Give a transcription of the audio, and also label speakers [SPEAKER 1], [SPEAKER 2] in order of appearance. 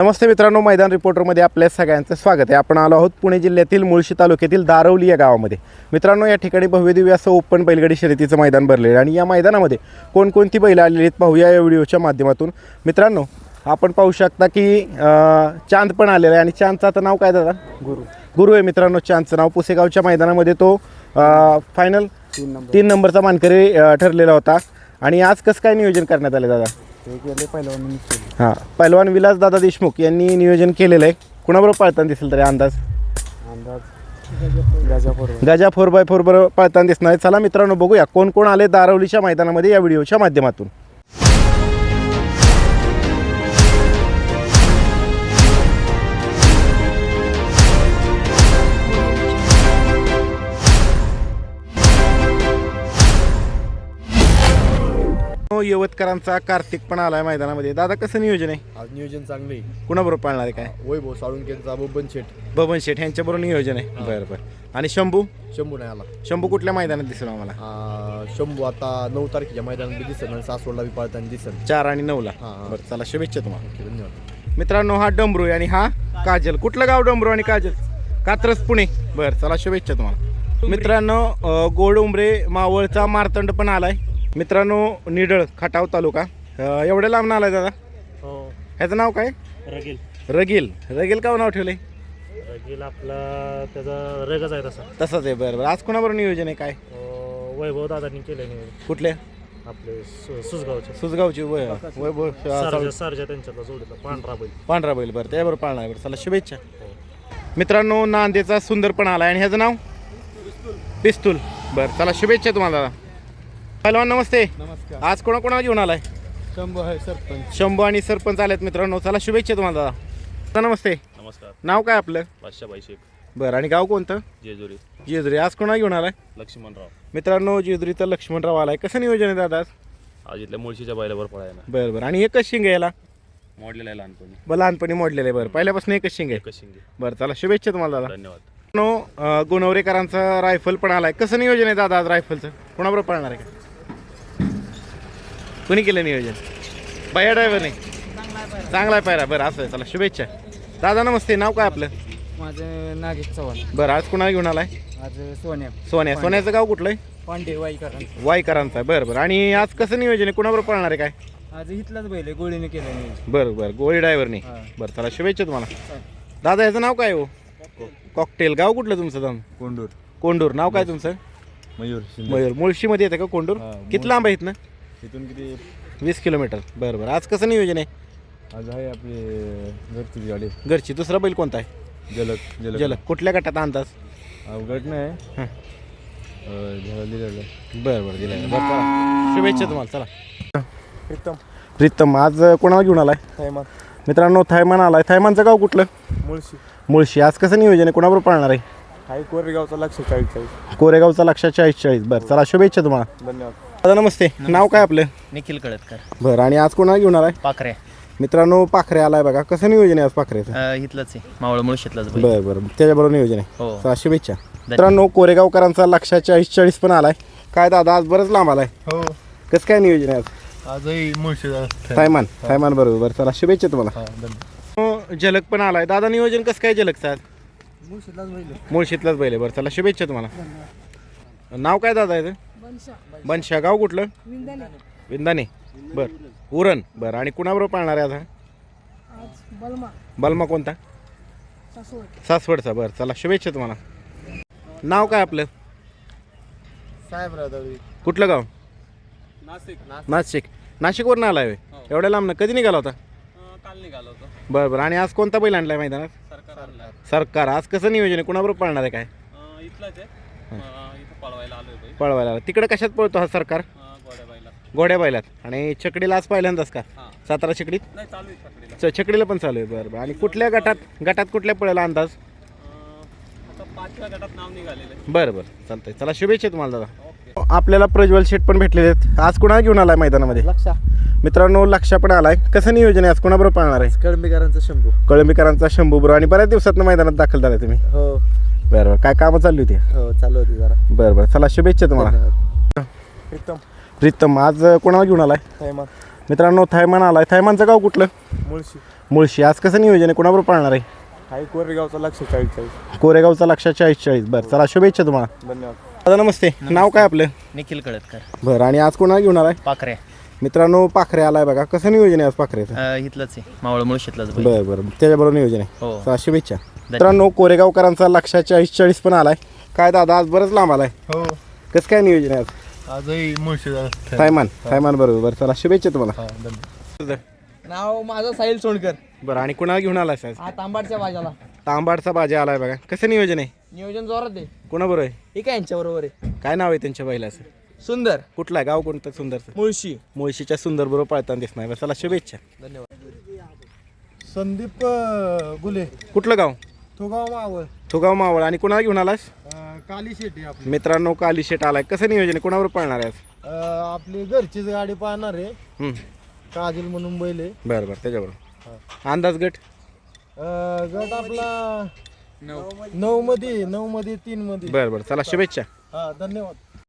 [SPEAKER 1] नमस्ते मित्रांनो मैदान रिपोर्टरमध्ये आपल्या सगळ्यांचं स्वागत आहे. आपण आलो आहोत पुणे जिल्ह्यातील मुळशी तालुक्यातील दारवली या गावामध्ये. मित्रांनो या ठिकाणी भव्यदिव्य असं ओपन बैलगाडी शर्यतीचं मैदान भरलेलं आहे. आणि या मैदानामध्ये कोणकोणती बैलं आलेली आहेत पाहूया या व्हिडिओच्या माध्यमातून. मित्रांनो आपण पाहू शकता की चांद पण आलेला आहे. आणि चांदचं आता नाव काय दादा?
[SPEAKER 2] गुरु.
[SPEAKER 1] गुरु आहे मित्रांनो चांदचं नाव. पुसेगावच्या मैदानामध्ये तो फायनल
[SPEAKER 2] तीन नंबर.
[SPEAKER 1] तीन नंबरचा मानकरी ठरलेला होता. आणि आज कसं काय नियोजन करण्यात आलं दादा?
[SPEAKER 2] ते गेले पहिलवान
[SPEAKER 1] हां पैलवान विलासदादा देशमुख यांनी नियोजन केलेलं आहे. कुणाबरोबर पळताना दिसेल तरी अंदाज?
[SPEAKER 2] अंदाज? गाजापूर
[SPEAKER 1] गजा फोर बाय फोर बरोबर पळताना दिसणार आहे. चला मित्रांनो बघूया कोण कोण आले दारवलीच्या मैदानामध्ये या व्हिडिओच्या माध्यमातून. यवतकरांचा कार्तिक पण आलाय मैदानामध्ये. दादा कसं नियोजन आहे?
[SPEAKER 3] आज नियोजन चांगले
[SPEAKER 1] कुणाबरोबर पाळणार आहे काय?
[SPEAKER 3] वैभव साळुंकेचा बबन शेठ.
[SPEAKER 1] बबन शेठ यांच्याबरोबर नियोजन आहे? बरं बरं. आणि शंभू?
[SPEAKER 3] शंभू नाही आला.
[SPEAKER 1] शंभू कुठल्या मैदानात दिसेल आम्हाला?
[SPEAKER 3] आ, शंभू आता नऊ तारखेच्या मैदानात बी दिसन आणि सासवडला बी पळताना दिसन
[SPEAKER 1] चार आणि नऊला.
[SPEAKER 3] हां, हां.
[SPEAKER 1] बरं चला शुभेच्छा तुम्हाला.
[SPEAKER 3] ओके धन्यवाद.
[SPEAKER 1] मित्रांनो हा डमरू आहे आणि हा काजल. कुठलं गाव डमरू आणि काजल? कात्रज पुणे. बरं चला शुभेच्छा तुम्हाला. मित्रांनो अं, गोड उंबरे मावळचा मारतंड पण आलाय. मित्रांनो निडळ खटाव तालुका. अं, एवढ्या लांब आलाय दादा?
[SPEAKER 4] हो.
[SPEAKER 1] ह्याचं नाव काय?
[SPEAKER 4] रगील.
[SPEAKER 1] रगील. रगील का नाव ठेवलंय?
[SPEAKER 4] रगील आपला त्याचा रगच आहे तसा.
[SPEAKER 1] तसंच आहे बरं बरं. आज कोणाबरोबर नियोजन आहे? काय?
[SPEAKER 4] अं, वैभव दादांनी केलं नियोजन.
[SPEAKER 1] कुठल्या
[SPEAKER 4] आपले सु- सुसगावचे
[SPEAKER 1] वय वैभव
[SPEAKER 4] सारजा सारजा. त्यांच्यातला जोडीला पांढरा बैल.
[SPEAKER 1] पांढरा बैल बरं त्याबरोबर पाळणार आहे. बरं चला शुभेच्छा. मित्रांनो नांदेचा सुंदर पण आला आणि ह्याचं नाव? पिस्तूल. बरं चला शुभेच्छा तुम्हाला दादा. पहलवान नमस्ते.
[SPEAKER 3] नमस्कार.
[SPEAKER 1] आज कोणा कोणाला घेऊन आलाय?
[SPEAKER 3] शंभू आहे सरपंच.
[SPEAKER 1] शंभू आणि सरपंच आलेत मित्रांनो. चला शुभेच्छा तुम्हाला दादा. दादा नमस्ते.
[SPEAKER 4] नमस्कार.
[SPEAKER 1] नाव काय आपलं?
[SPEAKER 4] बादशाबाई शेख.
[SPEAKER 1] बरं आणि गाव कोणतं?
[SPEAKER 4] जेजुरी.
[SPEAKER 1] जेजुरी. आज कोणा घेऊन आलाय?
[SPEAKER 4] लक्ष्मणराव.
[SPEAKER 1] मित्रांनो जेजुरीचं लक्ष्मणराव आलाय. कसं नियोजन आहे दादा आज?
[SPEAKER 4] आज इथल्या मुळशीच्या बैलावर पळायला
[SPEAKER 1] बरं बरं. आणि एकच शिंग आहे याला?
[SPEAKER 4] मोडलेला आहे लहानपणी.
[SPEAKER 1] बरं लहानपणी मोडलेलं आहे. बरं पहिल्यापासून एकच शिंग आहे.
[SPEAKER 4] एकच शिंगे
[SPEAKER 1] बरं चला शुभेच्छा तुम्हाला दादा.
[SPEAKER 4] धन्यवाद.
[SPEAKER 1] नो अ, गुणवरेकरांचा रायफल पण आलाय. कसं नियोजन आहे दादा आज रायफलचं? कोणाबरोबर पळणार आहे का? कुणी केलं नियोजन? बाया ड्रायव्हरने चांगला आहे पायरा. बरं असं आहे. चला शुभेच्छा. दादा नमस्ते. नाव काय आपलं?
[SPEAKER 2] माझं नागेश चव्हाण.
[SPEAKER 1] बरं आज कुणाला घेऊन आलाय?
[SPEAKER 2] आज सोन्या.
[SPEAKER 1] सोन्या. सोन्याचं गाव कुठलं आहे?
[SPEAKER 2] पांडे वाईकरण
[SPEAKER 1] वाईकरांचा आहे. बरं बरं. आणि आज कसं नियोजन आहे? कुणाबरोबर पळणार आहे काय?
[SPEAKER 2] आज इथलाच बैल आहे. गोळीने केलं नाही
[SPEAKER 1] बरं बरं. गोळी ड्रायव्हरने
[SPEAKER 2] हा.
[SPEAKER 1] बरं चला शुभेच्छा तुम्हाला. दादा याचं नाव काय हो? कॉकटेल. गाव कुठलं तुमचं दम
[SPEAKER 3] कोंडूर.
[SPEAKER 1] कोंडूर. नाव काय तुमचं?
[SPEAKER 3] मयूर
[SPEAKER 1] मयूर. मुळशीमध्ये येतं का कोंडूर?
[SPEAKER 3] हा,
[SPEAKER 1] किती लांब आहे इथनं
[SPEAKER 3] इथून किती?
[SPEAKER 1] वीस किलोमीटर. बरं बरं. आज कसं नियोजन आहे?
[SPEAKER 3] आज आहे आपली घरची गाडी
[SPEAKER 1] घरची. दुसरा बैल कोणता आहे?
[SPEAKER 3] जलक जलक
[SPEAKER 1] जल कुठल्या गटात अंदाज
[SPEAKER 3] अवघड नाही.
[SPEAKER 1] हां. बरं बरं. दिलं बरं चला. शुभेच्छा तुम्हाला. चला.
[SPEAKER 3] प्रीतम.
[SPEAKER 1] प्रीतम आज कोणाला घेऊन आलाय?
[SPEAKER 3] थैमान.
[SPEAKER 1] मित्रांनो थायमान आलाय. थायमानचं गाव कुठलं?
[SPEAKER 3] मुळशी.
[SPEAKER 1] मुळशी. आज कसं नियोजन आहे? कोणाबरोबर पाळणार आहे?
[SPEAKER 3] कोरेगावचा लक्ष चाळीस चाळीस.
[SPEAKER 1] कोरेगावचा लक्षा चाळीस चाळीस. बरं चला. शुभेच्छा तुम्हाला.
[SPEAKER 3] धन्यवाद.
[SPEAKER 1] दादा नमस्ते. नाव काय आपलं?
[SPEAKER 2] निखिल कळतकर.
[SPEAKER 1] बरं आणि आज कोणाला घेऊन आलाय?
[SPEAKER 2] पाखरे.
[SPEAKER 1] मित्रांनो पाखरे आलाय बघा. कसं नियोजन आहे आज पाखरेचं?
[SPEAKER 2] इथलंच आहे. मावळ मुळशीतलाच बैल.
[SPEAKER 1] बरं बरं. त्याच्याबरोबर नियोजन आहे.
[SPEAKER 2] हो.
[SPEAKER 1] शुभेच्छा. मित्रांनो कोरेगावकरांचा लक्षा चाळीस चाळीस पण आलाय. काय दादा आज बरंच लांब आलाय.
[SPEAKER 3] हो.
[SPEAKER 1] कसं काय नियोजन आहे आज?
[SPEAKER 3] आजही मुळशी
[SPEAKER 1] थायमान थायमान बरोबर. बरं चला शुभेच्छा तुम्हाला. हो, जलक पण आलाय. दादा नियोजन कसं काय जलकचं आज?
[SPEAKER 2] मुळशीतलाच बैल.
[SPEAKER 1] मुळशीतलाच बैल आहे. बरं चला शुभेच्छा तुम्हाला. नाव काय दादा याचं? बनशा गाव कुठलं? विंदाने. बरं. उरण. बरं. आणि कुणाबरोबर पाळणार आहे आता? बलमा. कोणता? सासवडचा. बरं. चला शुभेच्छा तुम्हाला. नाव काय आपलं?
[SPEAKER 3] साहेब राहतात
[SPEAKER 1] कुठलं गाव?
[SPEAKER 3] नाशिक.
[SPEAKER 1] नाशिक. नाशिकवरून आलाय होय? एवढ्या लांब कधी निघाला होता?
[SPEAKER 3] काल निघालो होतो.
[SPEAKER 1] बरं बरं. आणि आज कोणता बैल आणलाय मैदानात?
[SPEAKER 3] सरकार
[SPEAKER 1] आज कसं नियोजन आहे? कुणाबरोबर पाळणार आहे काय?
[SPEAKER 3] आहे. पळवायला
[SPEAKER 1] पळवायला तिकडे कशात पळतो हा सरकार? घोड्या बैलात आणि छकडीला आज पहिल्यांदाच का?
[SPEAKER 3] हां.
[SPEAKER 1] सातारा छकडीत?
[SPEAKER 3] नाही चालू आहे छकडीला.
[SPEAKER 1] पण चालू आहे बरं बरं. आणि कुठल्या गटात गटात कुठल्या पळायला अंदाज?
[SPEAKER 3] आता पाचव्या गटात नाव निघालेलं आहे.
[SPEAKER 1] बरं बरं. चालतंय. चला शुभेच्छा तुम्हाला दादा. आपल्याला प्रज्वल शेट पण भेटलेले आहेत. आज कुणाला घेऊन आलाय मैदानामध्ये?
[SPEAKER 2] लक्षा.
[SPEAKER 1] मित्रांनो लक्षा पण आलाय. कसं नियोजन आहे? आज कोणाबरोबर पाळणार आहे?
[SPEAKER 2] कळंबीकरांचा शंभू.
[SPEAKER 1] कळंबीकरांचा शंभू बरो आणि बऱ्याच दिवसात मैदानात दाखल झालाय तुम्ही.
[SPEAKER 2] हो.
[SPEAKER 1] बरं बरं. काय कामं चालली होती?
[SPEAKER 2] हो चालू होती जरा.
[SPEAKER 1] बरं बरं. चला शुभेच्छा तुम्हाला.
[SPEAKER 3] प्रीतम.
[SPEAKER 1] प्रीतम आज कोणाला घेऊन आलाय?
[SPEAKER 3] थैमान.
[SPEAKER 1] मित्रांनो थायमान आलाय. थायमानचं गाव कुठलं?
[SPEAKER 3] मुळशी.
[SPEAKER 1] मुळशी. आज कसं नियोजन आहे? कोणाबरोबर पाळणार आहे?
[SPEAKER 2] हाय कोरेगावचा लक्ष चाळीस चाळीस.
[SPEAKER 1] कोरेगावचा लक्षा चाळीस चाळीस. बरं चला शुभेच्छा तुम्हाला.
[SPEAKER 2] धन्यवाद.
[SPEAKER 1] दादा नमस्ते. नाव काय आपलं?
[SPEAKER 2] निखिल कळतकर.
[SPEAKER 1] बरं आणि आज कोणाला घेऊन आलाय?
[SPEAKER 2] पाखरे.
[SPEAKER 1] मित्रांनो पाखरे आलाय बघा. कसं नियोजन आहे आज पाखरेचं?
[SPEAKER 2] इथलंच आहे. मावळ मुळशीतलाच बैल.
[SPEAKER 1] बरं बरं. त्याच्याबरोबर नियोजन आहे.
[SPEAKER 2] हो.
[SPEAKER 1] चला शुभेच्छा. मित्रांनो कोरेगावकरांचा लक्षा चाळीस चाळीस पण आलाय. काय दादा आज बरंच लांब आलाय.
[SPEAKER 3] हो.
[SPEAKER 1] कसं काय नियोजन आहे आज?
[SPEAKER 3] आजही मुळशी
[SPEAKER 1] सायमान सायमान बरोबर. बरं चला शुभेच्छा तुम्हाला.
[SPEAKER 5] नाव माझं साहिल सोंडकर
[SPEAKER 1] बरं आणि कोणाला घेऊन आलाय
[SPEAKER 5] हा तांबाडच्या भाज्याला
[SPEAKER 1] तांबाडचा बाजा आलाय बघा. कसं नियोजन आहे?
[SPEAKER 5] नियोजन जोरात आहे.
[SPEAKER 1] कोणाबरोबर आहे?
[SPEAKER 5] हे काय यांच्या बरोबर आहे?
[SPEAKER 1] काय नाव आहे त्यांच्या बैलाचं?
[SPEAKER 5] सुंदर.
[SPEAKER 1] कुठलं आहे? गाव कोणतं सुंदरचं?
[SPEAKER 5] मुळशी.
[SPEAKER 1] मुळशीच्या सुंदर बरोबर पळताना दिसणार बरं चला शुभेच्छा.
[SPEAKER 3] संदीप गुले.
[SPEAKER 1] कुठलं गाव?
[SPEAKER 3] तुगाव मावळ.
[SPEAKER 1] थुगाव मावळ. आणि कोणाला घेऊन आलास?
[SPEAKER 3] काली शेटी आपली.
[SPEAKER 1] मित्रांनो काली शेट आलाय. कसं नियोजन आहे? कोणाबरोबर पळणार आहे आज
[SPEAKER 3] आपली घरचीच गाडी पाहणार आहे.
[SPEAKER 1] हं,
[SPEAKER 3] काजल म्हणून बैल आहे.
[SPEAKER 1] बरं बरं. त्याच्याबरोबर. अंदाज गट?
[SPEAKER 3] अं, गट आपला नऊ. मध्ये नऊ मध्ये तीन मध्ये
[SPEAKER 1] बरं बरं. चला शुभेच्छा.
[SPEAKER 3] हा धन्यवाद.